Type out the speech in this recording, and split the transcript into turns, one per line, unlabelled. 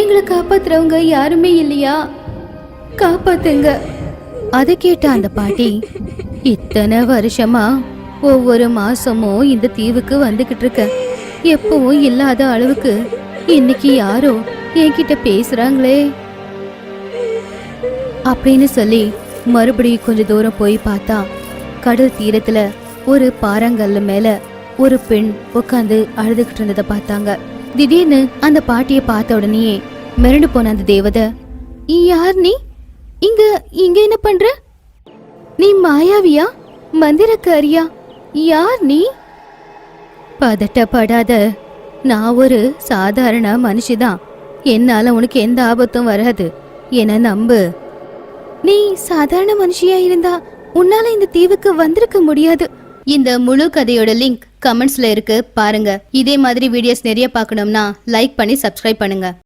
எங்களை காப்பாத்துறவங்க யாருமே இல்லையா? காப்பாத்துங்க. அதை கேட்ட அந்த பாட்டி இத்தனை வருஷமா ஒவ்வொரு மாசமும் இந்த தீவுக்கு வந்துகிட்டு இருக்க. எப்பவும் இல்லாத அளவுக்கு இன்னைக்கு யாரோ என்கிட்ட பேசுறாங்களே. அப்படின்னு சொல்லி மறுபடியும் கொஞ்ச தூரம் போய் பார்த்தா கடல் தீரத்துல ஒரு பாறாங்கல்ல மேல ஒரு பெண் உட்காந்து அழுதுகிட்டு இருந்ததை பார்த்தாங்க. திடீர்னு அந்த பாட்டியை பார்த்த உடனேயே மிரண்டு போன அந்த தேவதை யார் நீ? இங்க இங்க என்ன பண்ற? நீ மாயாவியா? மந்திரக்காரியா யார் நீ? பதட்டப்படாத நான் ஒரு சாதாரண மனுஷிதான். என்னால உனக்கு எந்த ஆபத்தும் வராது. என நம்பு. நீ சாதாரண மனுஷியா இருந்தா உன்னால இந்த தீவுக்கு வந்திருக்க முடியாது. இந்த முழு கதையோட லிங்க் கமெண்ட்ஸ்ல இருக்கு. பாருங்க. இதே மாதிரி வீடியோஸ் நிறைய பார்க்கணும்னா லைக் பண்ணி சப்ஸ்கிரைப் பண்ணுங்க.